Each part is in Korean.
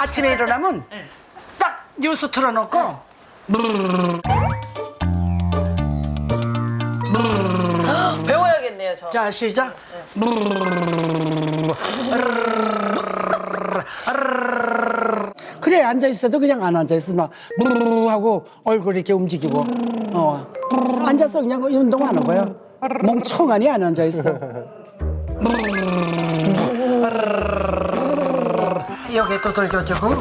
아침에 일어나면 딱 뉴스 틀어놓고. 배워야겠네요, 저. 자 시작. 그래 앉아 있어도 그냥 안 앉아 있어. 나 하고 얼굴 이렇게 움직이고. 어. 앉아서 그냥 운동하는 거야 멍청하니 안 앉아 있어 여기도 돌려주고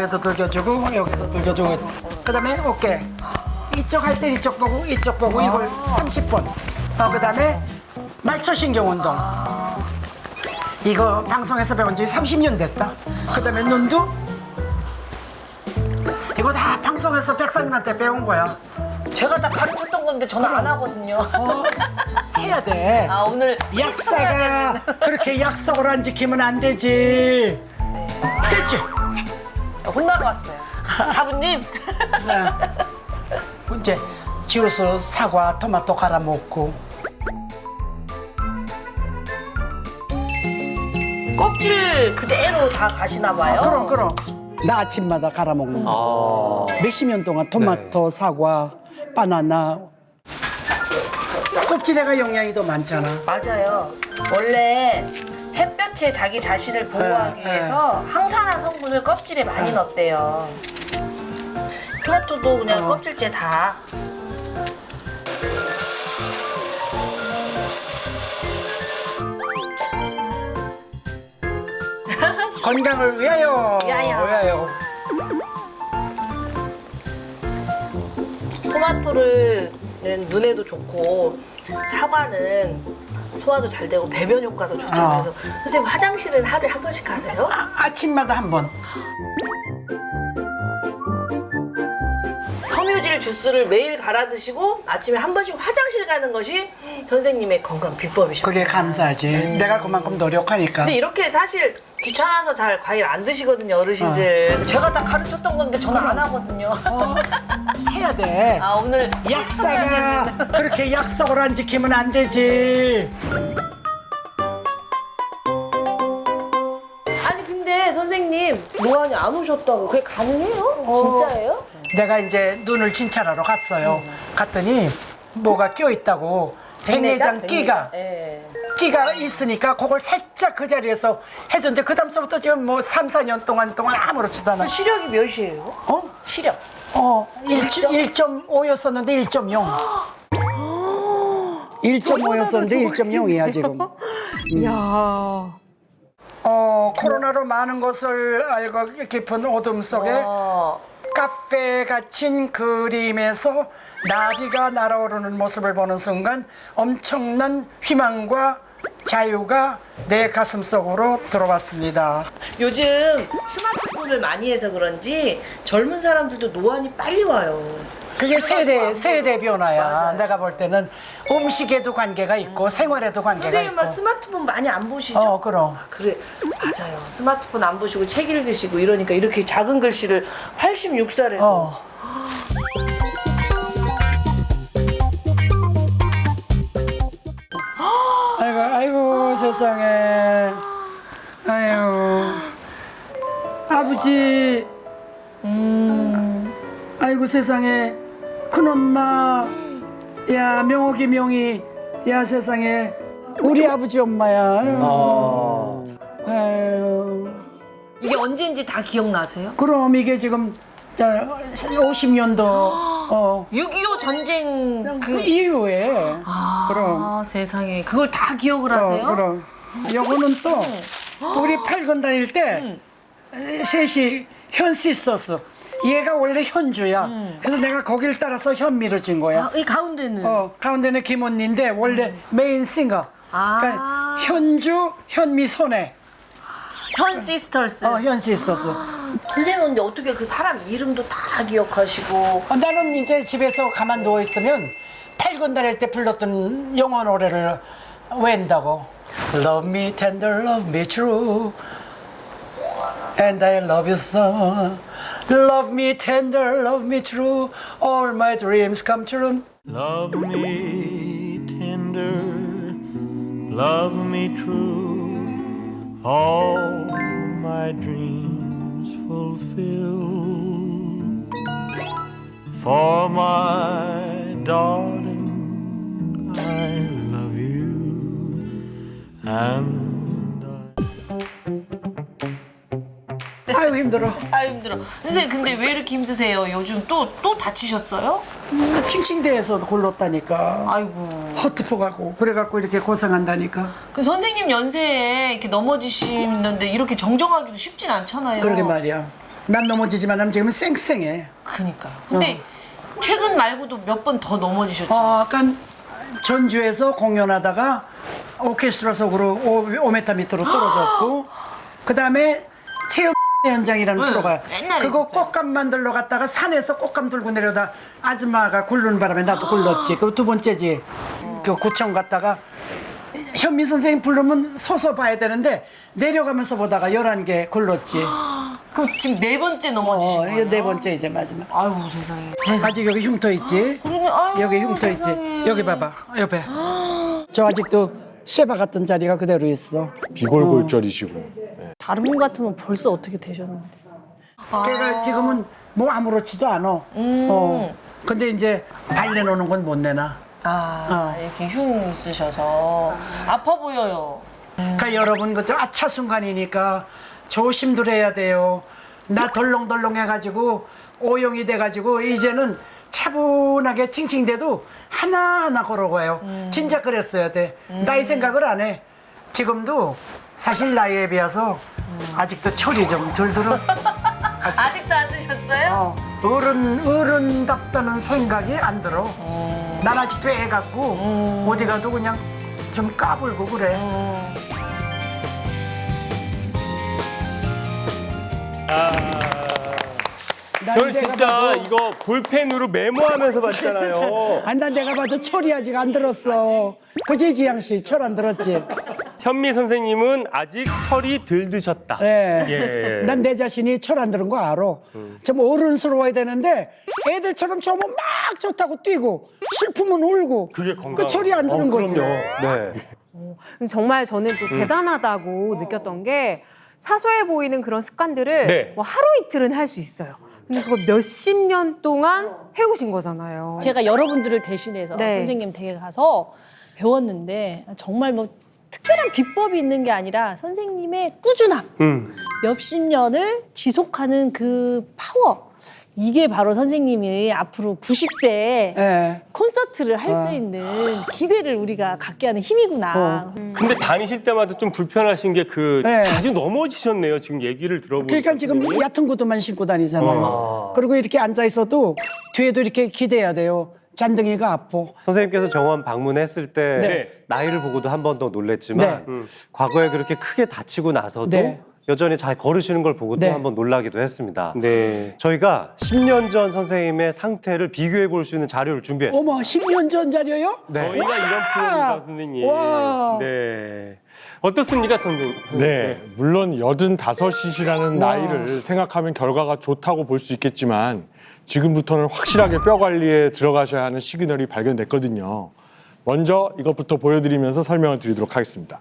여기도 돌려주고 여기도 돌려주고 그다음에 어깨 이쪽 할 때 이쪽 보고 이쪽 보고 이걸 30번 어 그다음에 말초신경 운동 이거 방송에서 배운 지 30년 됐다. 그 다음에 눈도 이거 다 방송에서 백사님한테 배운 거야. 제가 다 가르쳤던 건데 저는 안 하거든요. 어, 해야 돼. 아, 오늘 약사가 그렇게 약속을 안 지키면 안 되지. 됐지? 혼나러 왔어요. 사부님. 네. 이제 지우스 사과, 토마토 갈아 먹고. 껍질 그대로 다 가시나 봐요. 그럼 그럼. 나 아침마다 갈아 먹는 거. 몇십 년 동안 토마토, 사과, 바나나. 껍질에가 영양이 더 많잖아. 맞아요. 원래 햇볕에 자기 자신을 보호하기 네, 위해서 항산화 성분을 껍질에 많이 넣었대요. 토마토도 그냥 어. 껍질째 다. 건강을 위하여. 위하여. 위하여. 토마토를 눈에도 좋고 사과는 소화도 잘 되고 배변 효과도 좋잖아요. 어. 그래서 선생님 화장실은 하루에 한 번씩 가세요? 아침마다 한 번. 섬유질 주스를 매일 갈아 드시고 아침에 한 번씩 화장실 가는 것이 선생님의 건강 비법이셔. 그게 감사하지. 내가 그만큼 노력하니까. 근데 이렇게 사실 귀찮아서 잘 과일 안 드시거든요 어르신들. 제가 다 가르쳤던 건데 저는 안 하거든요. 어, 해야 돼. 아 오늘 약사가 그렇게 약속을 안 지키면 안 되지. 아니 근데 선생님 노안이 안 오셨다고 그게 가능해요? 진짜예요? 내가 이제 눈을 진찰하러 갔어요. 갔더니 뭐가 껴 있다고. 백내장 끼가 예. 끼가 있으니까 그걸 살짝 그 자리에서 해줬는데 그 다음서부터 지금 뭐 3, 4년 동안 동안 아무렇지도 않아. 시력이 몇이에요? 어? 시력. 어, 1.5였었는데 1.0. 1.5였었는데 1.0이야 지금. 이야. 어, 코로나로 많은 것을 알고 깊은 어둠 속에 어. 카페에 갇힌 그림에서 나비가 날아오르는 모습을 보는 순간 엄청난 희망과 자유가 내 가슴 속으로 들어왔습니다. 요즘 스마트폰을 많이 해서 그런지 젊은 사람들도 노안이 빨리 와요. 그게 세대 세대 변화야. 맞아요. 내가 볼 때는 음식에도 관계가 있고 생활에도 관계가 선생님 막 있고. 스마트폰 많이 안 보시죠? 어, 그럼. 그래 맞아요. 스마트폰 안 보시고 책 읽으시고 이러니까 이렇게 작은 글씨를 86살에 어. 세상에. 아유. 아버지. 음. 아이고, 세상에. 큰엄마. 야, 명옥이 명이. 야, 세상에. 우리 아버지 엄마야. 아유. 아유. 이게 언제인지 다 기억나세요? 그럼 이게 지금 저 50년도 어, 6.25 전쟁 그 그 이후에 아, 그럼. 세상에 그걸 다 기억을 어, 하세요? 그럼 요거는 또 우리 팔건 다닐 때 셋이 현씨 있었어. 얘가 원래 현주야. 그래서 내가 거길 따라서 현미로 진 거야. 아, 이 가운데는 어, 가운데는 김언니인데 원래 메인 싱어. 아. 그러니까 현주, 현미, 손해. 현 시스터스. 어, 현씨 있었어. 선생님 근데 어떻게 그 사람 이름도 다 기억하시고 어, 나는 이제 집에서 가만 누워 있으면 팔군 다닐 때 불렀던 영어 노래를 외운다고. Love me tender, love me true, and I love you so. Love me tender, love me true, all my dreams come true. Love me tender, love me true, all my dreams fulfill. For my darling, I love you, and I 아유 힘들어. 아 힘들어. 선생님 근데 왜 이렇게 힘드세요? 요즘 또 또 다치셨어요? 음, 칭칭대에서 굴렀다니까. 아이고. 허트포 가고 그래갖고 이렇게 고생한다니까. 그 선생님 연세에 이렇게 넘어지시는데 이렇게 정정하기도 쉽진 않잖아요. 그러게 말이야. 난 넘어지지만 은 지금은 쌩쌩해. 그니까. 근데 최근 말고도 몇 번 더 넘어지셨죠? 어, 약간 전주에서 공연하다가 오케스트라 속으로 5m 밑으로 떨어졌고 그 다음에 체험 현장이라는 응, 프로가 옛날에 그거 있었어요. 꽃감 만들러 갔다가 산에서 꽃감 들고 내려다 아줌마가 굴르는 바람에 나도 굴렀지. 그두 번째지. 그 구청 갔다가 현미 선생님 부르면 서서 봐야 되는데 내려가면서 보다가 11개 굴렀지. 그럼 지금 네 번째 넘어지신 어, 거예요? 이게 네 번째 이제 마지막. 아유 세상에. 아직 여기 흉터 있지? 그러네. 아유, 여기 흉터 세상에. 있지? 여기 봐봐. 옆에. 저 아직도 쇠바 같은 자리가 그대로 있어. 비골골절이시고. 다른 분 같으면 벌써 어떻게 되셨는데. 걔가 지금은 뭐 아무렇지도 않아. 어. 근데 이제 발 내놓는 건 못 내놔. 아 어. 이렇게 흉 있으셔서 아파 보여요. 그러니까 여러분 그저 아차 순간이니까 조심들 해야 돼요. 나 덜렁덜렁 해가지고 오용이 돼가지고 이제는 차분하게 칭칭대도 하나하나 걸어가요. 진짜 그랬어야 돼. 나이 생각을 안 해. 지금도 사실 나이에 비해서 아직도 철이 좀 덜 들었어. 아직도 안 드셨어요? 어, 어른 어른답다는 생각이 안 들어. 난 아직도 애 같고 어디 가도 그냥 좀 까불고 그래. 난 저는 진짜 봐도- 이거 볼펜으로 메모하면서 봤잖아요. 안, 난 내가 봐도 철이 아직 안 들었어. 그지 지양 씨, 철 안 들었지? 현미 선생님은 아직 철이 덜 드셨다. 예. 예. 난 내 자신이 철 안 들은 거 알아. 좀 어른스러워야 되는데 애들처럼 처음은 막 좋다고 뛰고 슬프면 울고 그게 건강. 그 철이 안 드는 어, 거지. 그럼요. 네. 정말 저는 또 대단하다고 느꼈던 게 사소해 보이는 그런 습관들을 네. 뭐 하루 이틀은 할 수 있어요. 근데 그거 몇십 년 동안 해오신 거잖아요. 제가 여러분들을 대신해서 네. 선생님 댁에 가서 배웠는데 정말 뭐 특별한 비법이 있는 게 아니라 선생님의 꾸준함, 음. 몇십 년을 지속하는 그 파워. 이게 바로 선생님이 앞으로 90세에 예. 콘서트를 할 수 있는 기대를 우리가 갖게 하는 힘이구나. 근데 다니실 때마다 좀 불편하신 게 그 네. 자주 넘어지셨네요. 지금 얘기를 들어보니까. 그러니까 지금 얕은 구두만 신고 다니잖아요. 어. 그리고 이렇게 앉아 있어도 뒤에도 이렇게 기대야 돼요. 잔등이가 아파. 선생님께서 정원 방문했을 때 네. 나이를 보고도 한 번 더 놀랬지만 네. 과거에 그렇게 크게 다치고 나서도 네. 여전히 잘 걸으시는 걸 보고 네. 또 한 번 놀라기도 했습니다. 네. 저희가 10년 전 선생님의 상태를 비교해 볼 수 있는 자료를 준비했습니다. 어머, 10년 전 자료요? 네. 저희가 이런 프로입니다, 선생님. 와. 네. 어떻습니까, 선생님? 네, 물론 여든 다섯이라는 나이를 생각하면 결과가 좋다고 볼 수 있겠지만 지금부터는 확실하게 뼈 관리에 들어가셔야 하는 시그널이 발견됐거든요. 먼저 이것부터 보여드리면서 설명을 드리도록 하겠습니다.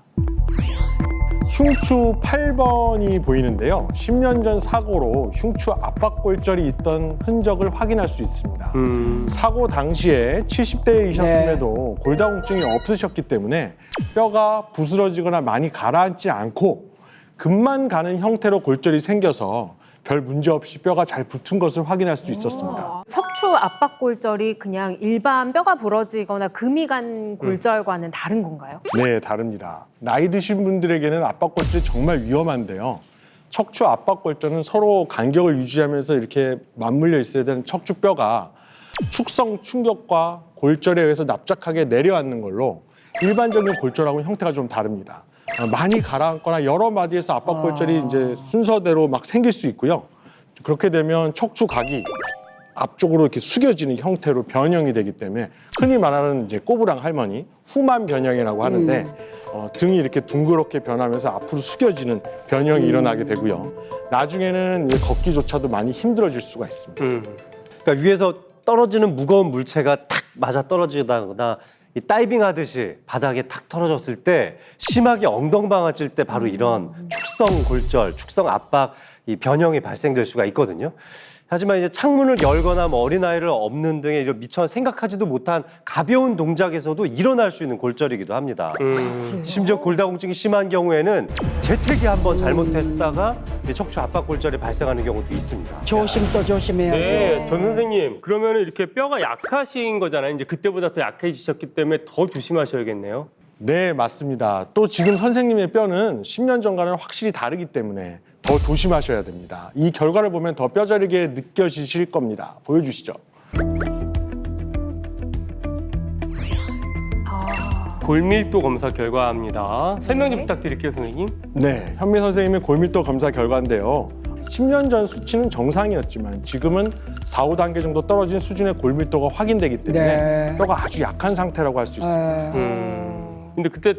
흉추 8번이 보이는데요. 10년 전 사고로 흉추 압박골절이 있던 흔적을 확인할 수 있습니다. 음. 사고 당시에 70대이셨음에도 골다공증이 없으셨기 때문에 뼈가 부스러지거나 많이 가라앉지 않고 금만 가는 형태로 골절이 생겨서 별 문제 없이 뼈가 잘 붙은 것을 확인할 수 있었습니다. 척추 압박 골절이 그냥 일반 뼈가 부러지거나 금이 간 골절과는 다른 건가요? 네, 다릅니다. 나이 드신 분들에게는 압박골절이 정말 위험한데요. 척추 압박골절은 서로 간격을 유지하면서 이렇게 맞물려 있어야 되는 척추뼈가 축성 충격과 골절에 의해서 납작하게 내려앉는 걸로 일반적인 골절하고는 형태가 좀 다릅니다. 어, 많이 가라앉거나 여러 마디에서 압박골절이 이제 순서대로 막 생길 수 있고요. 그렇게 되면 척추각이 앞쪽으로 이렇게 숙여지는 형태로 변형이 되기 때문에 흔히 말하는 이제 꼬부랑 할머니 후만 변형이라고 하는데 어, 등이 이렇게 둥그렇게 변하면서 앞으로 숙여지는 변형이 일어나게 되고요. 나중에는 이제 걷기조차도 많이 힘들어질 수가 있습니다. 음. 그러니까 위에서 떨어지는 무거운 물체가 탁 맞아 떨어지다거나 이 다이빙 하듯이 바닥에 탁 떨어졌을 때 심하게 엉덩방아질 때 바로 이런 축성 골절, 축성 압박 이 변형이 발생될 수가 있거든요. 하지만 이제 창문을 열거나 뭐 어린아이를 업는 등의 이런 미처 생각하지도 못한 가벼운 동작에서도 일어날 수 있는 골절이기도 합니다. 심지어 골다공증이 심한 경우에는 재채기 한번 잘못했다가 이 척추 압박 골절이 발생하는 경우도 있습니다. 조심 또 조심해야죠. 네, 전 선생님. 그러면 이렇게 뼈가 약하신 거잖아요. 이제 그때보다 더 약해지셨기 때문에 더 조심하셔야겠네요. 네, 맞습니다. 또 지금 선생님의 뼈는 10년 전과는 확실히 다르기 때문에 더 조심하셔야 됩니다. 이 결과를 보면 더 뼈저리게 느껴지실 겁니다. 보여주시죠. 골밀도 검사 결과입니다. 설명 좀 부탁드릴게요, 선생님. 네, 현미 선생님의 골밀도 검사 결과인데요. 10년 전 수치는 정상이었지만 지금은 4, 5단계 정도 떨어진 수준의 골밀도가 확인되기 때문에 네. 뼈가 아주 약한 상태라고 할 수 있습니다. 아, 음. 근데 그때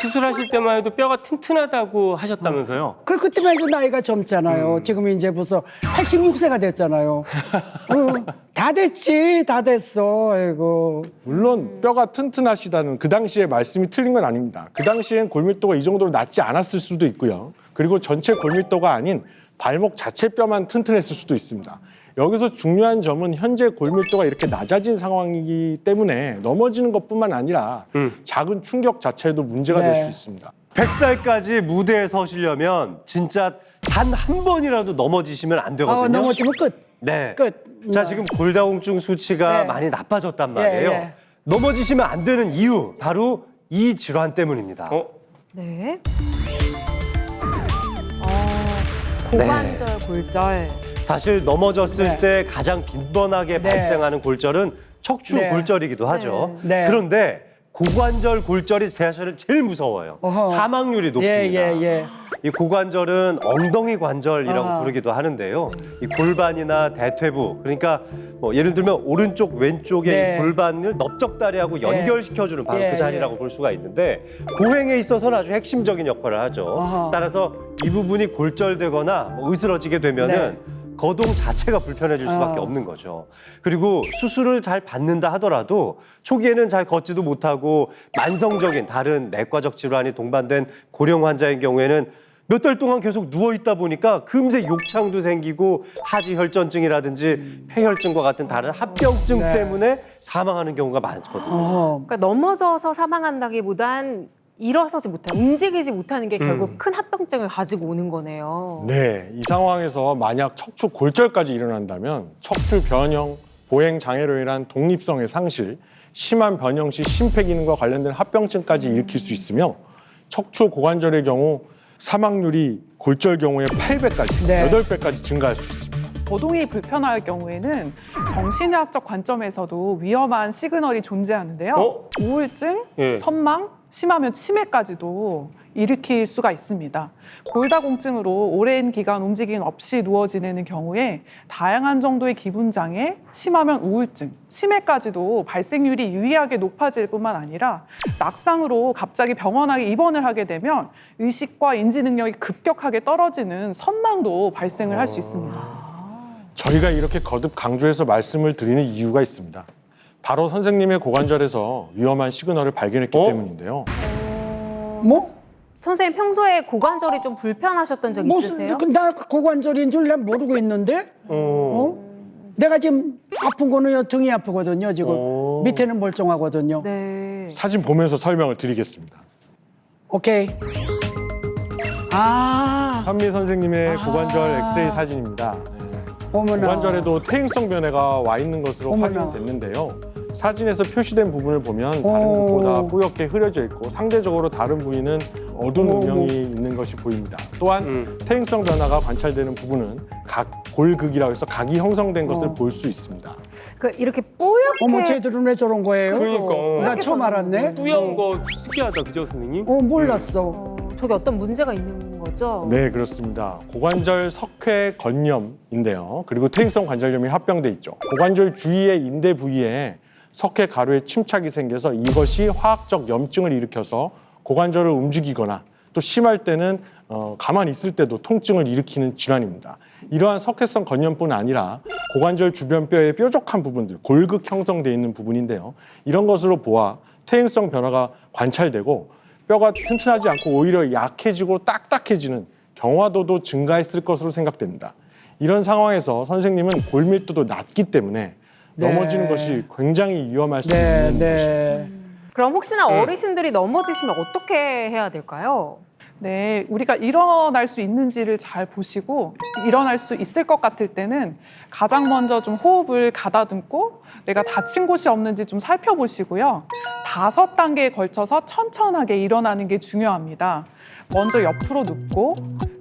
수술하실 때만 해도 뼈가 튼튼하다고 하셨다면서요? 그 그때만 해도 나이가 젊잖아요. 지금 이제 벌써 86세가 됐잖아요. 어, 다 됐지, 다 됐어. 아이고. 물론 뼈가 튼튼하시다는 그 당시에 말씀이 틀린 건 아닙니다. 그 당시엔 골밀도가 이 정도로 낮지 않았을 수도 있고요. 그리고 전체 골밀도가 아닌 발목 자체 뼈만 튼튼했을 수도 있습니다. 여기서 중요한 점은 현재 골밀도가 이렇게 낮아진 상황이기 때문에 넘어지는 것뿐만 아니라 작은 충격 자체에도 문제가 될 네. 수 있습니다. 100살까지 무대에 서시려면 진짜 단 한 번이라도 넘어지시면 안 되거든요. 어, 넘어지면 끝. 네. 끝. 자, 네. 지금 골다공증 수치가 네. 많이 나빠졌단 말이에요. 예, 예. 넘어지시면 안 되는 이유 바로 이 질환 때문입니다. 어? 네. 어, 고관절 골절. 사실 넘어졌을 네. 때 가장 빈번하게 네. 발생하는 골절은 척추 네. 골절이기도 하죠. 네. 그런데 고관절 골절이 사실 제일 무서워요. 어허. 사망률이 높습니다. 예, 예, 예. 이 고관절은 엉덩이 관절이라고 어허. 부르기도 하는데요. 이 골반이나 대퇴부 그러니까 뭐 예를 들면 오른쪽 왼쪽의 네. 이 골반을 넓적다리하고 연결시켜주는 바로 예, 그 자리라고 볼 수가 있는데 보행에 있어서는 아주 핵심적인 역할을 하죠. 어허. 따라서 이 부분이 골절되거나 뭐 으스러지게 되면은 네. 거동 자체가 불편해질 수밖에 어. 없는 거죠. 그리고 수술을 잘 받는다 하더라도 초기에는 잘 걷지도 못하고 만성적인 다른 내과적 질환이 동반된 고령 환자인 경우에는 몇 달 동안 계속 누워 있다 보니까 금세 욕창도 생기고 하지 혈전증이라든지 폐혈증과 같은 다른 합병증 네. 때문에 사망하는 경우가 많거든요. 어, 그러니까 넘어져서 사망한다기보단 일어서지 못해, 움직이지 못하는 게 결국 큰 합병증을 가지고 오는 거네요. 네, 이 상황에서 만약 척추 골절까지 일어난다면 척추 변형, 보행 장애로 인한 독립성의 상실, 심한 변형 시 심폐 기능과 관련된 합병증까지 일으킬 수 있으며 척추 고관절의 경우 사망률이 골절 경우에 8배까지, 네. 8배까지 증가할 수 있습니다. 거동이 불편할 경우에는 정신의학적 관점에서도 위험한 시그널이 존재하는데요. 어? 우울증, 예. 선망, 심하면 치매까지도 일으킬 수가 있습니다. 골다공증으로 오랜 기간 움직임 없이 누워 지내는 경우에 다양한 정도의 기분 장애, 심하면 우울증, 치매까지도 발생률이 유의하게 높아질 뿐만 아니라 낙상으로 갑자기 병원에 입원을 하게 되면 의식과 인지 능력이 급격하게 떨어지는 선망도 발생을 할 수 있습니다. 저희가 이렇게 거듭 강조해서 말씀을 드리는 이유가 있습니다. 바로 선생님의 고관절에서 위험한 시그널을 발견했기 어? 때문인데요. 뭐? 선생님 평소에 고관절이 좀 불편하셨던 적 있으세요? 무슨 나 고관절인 줄 난 모르고 있는데. 어. 어? 내가 지금 아픈 거는 요 등이 아프거든요 지금 어. 밑에는 멀쩡하거든요. 네. 사진 보면서 설명을 드리겠습니다. 오케이. 아, 현미 선생님의 고관절 엑스레이 사진입니다. 네. 어머나. 고관절에도 퇴행성 변해가 와 있는 것으로 어머나. 확인됐는데요. 사진에서 표시된 부분을 보면 다른 오. 곳보다 뿌옇게 흐려져 있고 상대적으로 다른 부위는 어두운 오. 음영이 있는 것이 보입니다. 또한 음. 퇴행성 변화가 관찰되는 부분은 각 골극이라고 해서 각이 형성된 것을 어. 볼수 있습니다. 그 이렇게 뿌옇게 어머 쟤들은 왜 저런 거예요? 그러니까. 나 처음 알았네. 뿌연 거 특이하다, 그죠, 선생님? 어 몰랐어. 어, 저게 어떤 문제가 있는 거죠? 네, 그렇습니다. 고관절 석회 건염인데요. 그리고 퇴행성 관절염이 합병돼 있죠. 고관절 주위의 인대 부위에 석회 가루에 침착이 생겨서 이것이 화학적 염증을 일으켜서 고관절을 움직이거나 또 심할 때는 어, 가만히 있을 때도 통증을 일으키는 질환입니다. 이러한 석회성 건염뿐 아니라 고관절 주변 뼈의 뾰족한 부분들, 골극 형성돼 있는 부분인데요. 이런 것으로 보아 퇴행성 변화가 관찰되고 뼈가 튼튼하지 않고 오히려 약해지고 딱딱해지는 경화도도 증가했을 것으로 생각됩니다. 이런 상황에서 선생님은 골밀도도 낮기 때문에 네. 넘어지는 것이 굉장히 위험할 수 네, 있는 네. 그럼 혹시나 네. 어르신들이 넘어지시면 어떻게 해야 될까요? 네, 우리가 일어날 수 있는지를 잘 보시고 일어날 수 있을 것 같을 때는 가장 먼저 좀 호흡을 가다듬고 내가 다친 곳이 없는지 좀 살펴보시고요. 다섯 단계에 걸쳐서 천천하게 일어나는 게 중요합니다. 먼저 옆으로 눕고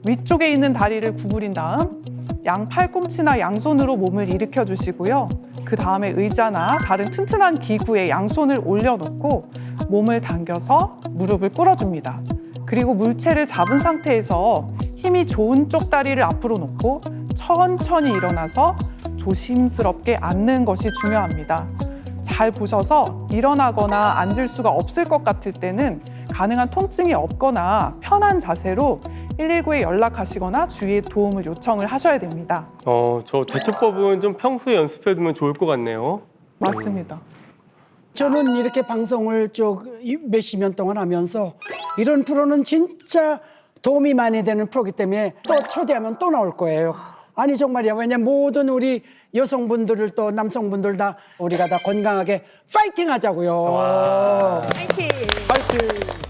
위쪽에 있는 다리를 구부린 다음 양 팔꿈치나 양손으로 몸을 일으켜 주시고요. 그 다음에 의자나 다른 튼튼한 기구에 양손을 올려놓고 몸을 당겨서 무릎을 꿇어줍니다. 그리고 물체를 잡은 상태에서 힘이 좋은 쪽 다리를 앞으로 놓고 천천히 일어나서 조심스럽게 앉는 것이 중요합니다. 잘 보셔서 일어나거나 앉을 수가 없을 것 같을 때는 가능한 통증이 없거나 편한 자세로 119에 연락하시거나 주위에 도움을 요청을 하셔야 됩니다. 어, 저 대처법은 좀 평소에 연습해두면 좋을 것 같네요. 맞습니다. 저는 이렇게 방송을 쭉 몇십 년 동안 하면서 이런 프로는 진짜 도움이 많이 되는 프로기 때문에 또 초대하면 또 나올 거예요. 아니 정말이야. 왜냐 모든 우리 여성분들을 또 남성분들 다 우리가 다 건강하게 파이팅 하자고요. 와. 파이팅. 파이팅.